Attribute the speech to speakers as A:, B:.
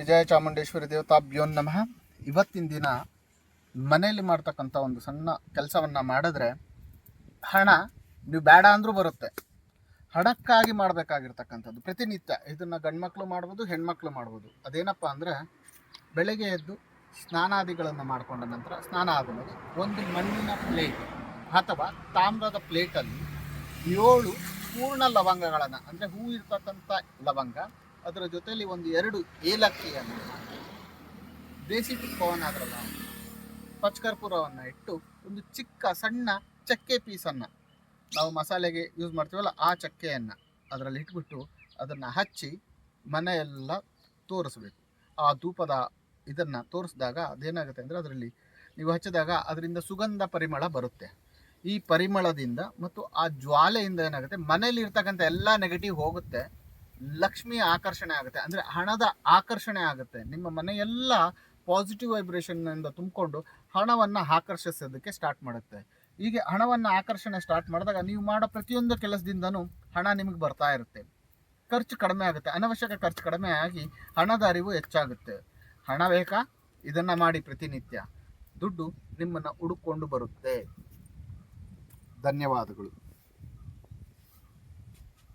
A: ವಿಜಯ ಚಾಮುಂಡೇಶ್ವರಿ ದೇವತಾಭ್ಯೋ ನಮಃ. ಇವತ್ತಿನ ದಿನ ಮನೆಯಲ್ಲಿ ಮಾಡ್ತಕ್ಕಂಥ ಒಂದು ಸಣ್ಣ ಕೆಲಸವನ್ನು ಮಾಡಿದ್ರೆ ಹಣ ನೀವು ಬೇಡ ಅಂದರೂ ಬರುತ್ತೆ. ಹಣಕ್ಕಾಗಿ ಮಾಡಬೇಕಾಗಿರ್ತಕ್ಕಂಥದ್ದು. ಪ್ರತಿನಿತ್ಯ ಇದನ್ನು ಗಂಡ್ಮಕ್ಳು ಮಾಡ್ಬೋದು, ಹೆಣ್ಮಕ್ಳು ಮಾಡ್ಬೋದು. ಅದೇನಪ್ಪ ಅಂದರೆ ಬೆಳಗ್ಗೆ ಎದ್ದು ಸ್ನಾನಾದಿಗಳನ್ನು ಮಾಡಿಕೊಂಡ ನಂತರ ಸ್ನಾನ ಆದಮೇಲೆ ಒಂದು ಮಣ್ಣಿನ ಪ್ಲೇಟ್ ಅಥವಾ ತಾಮ್ರದ ಪ್ಲೇಟಲ್ಲಿ ಏಳು ಪೂರ್ಣ ಲವಂಗಗಳನ್ನು, ಅಂದರೆ ಹೂ ಇರ್ತಕ್ಕಂಥ ಲವಂಗ ಅದರ ಜೊತೆಯಲ್ಲಿ ಒಂದು ಎರಡು ಏಲಕ್ಕಿಯನ್ನು ದೇಸಿ ತುಪ್ಪವನ್ನು ಅದರಲ್ಲ ಪಚ್ಕರ್ಪುರವನ್ನು ಇಟ್ಟು ಒಂದು ಚಿಕ್ಕ ಸಣ್ಣ ಚಕ್ಕೆ ಪೀಸನ್ನು ನಾವು ಮಸಾಲೆಗೆ ಯೂಸ್ ಮಾಡ್ತೀವಲ್ಲ ಆ ಚಕ್ಕೆಯನ್ನು ಅದರಲ್ಲಿ ಇಟ್ಬಿಟ್ಟು ಅದನ್ನು ಹಚ್ಚಿ ಮನೆಯೆಲ್ಲ ತೋರಿಸ್ಬೇಕು. ಆ ಧೂಪದ ಇದನ್ನು ತೋರಿಸಿದಾಗ ಅದೇನಾಗುತ್ತೆ ಅಂದರೆ ಅದರಲ್ಲಿ ನೀವು ಹಚ್ಚಿದಾಗ ಅದರಿಂದ ಸುಗಂಧ ಪರಿಮಳ ಬರುತ್ತೆ. ಈ ಪರಿಮಳದಿಂದ ಮತ್ತು ಆ ಜ್ವಾಲೆಯಿಂದ ಏನಾಗುತ್ತೆ ಮನೇಲಿ ಇರ್ತಕ್ಕಂಥ ಎಲ್ಲ ನೆಗೆಟಿವ್ ಹೋಗುತ್ತೆ. ಲಕ್ಷ್ಮಿ ಆಕರ್ಷಣೆ ಆಗುತ್ತೆ. ಅಂದರೆ ಹಣದ ಆಕರ್ಷಣೆ ಆಗುತ್ತೆ. ನಿಮ್ಮ ಮನೆಯೆಲ್ಲ ಪಾಸಿಟಿವ್ ವೈಬ್ರೇಷನ್ನಿಂದ ತುಂಬಿಕೊಂಡು ಹಣವನ್ನು ಆಕರ್ಷಿಸೋದಕ್ಕೆ ಸ್ಟಾರ್ಟ್ ಮಾಡುತ್ತೆ. ಹೀಗೆ ಹಣವನ್ನು ಆಕರ್ಷಣೆ ಸ್ಟಾರ್ಟ್ ಮಾಡಿದಾಗ ನೀವು ಮಾಡೋ ಪ್ರತಿಯೊಂದು ಕೆಲಸದಿಂದನೂ ಹಣ ನಿಮಗೆ ಬರ್ತಾ ಇರುತ್ತೆ. ಖರ್ಚು ಕಡಿಮೆ ಆಗುತ್ತೆ. ಅನವಶ್ಯಕ ಖರ್ಚು ಕಡಿಮೆ ಆಗಿ ಹಣದ ಅರಿವು ಹೆಚ್ಚಾಗುತ್ತೆ. ಹಣ ಬೇಕಾ? ಇದನ್ನು ಮಾಡಿ ಪ್ರತಿನಿತ್ಯ. ದುಡ್ಡು ನಿಮ್ಮನ್ನು ಹುಡುಕೊಂಡು ಬರುತ್ತೆ. ಧನ್ಯವಾದಗಳು.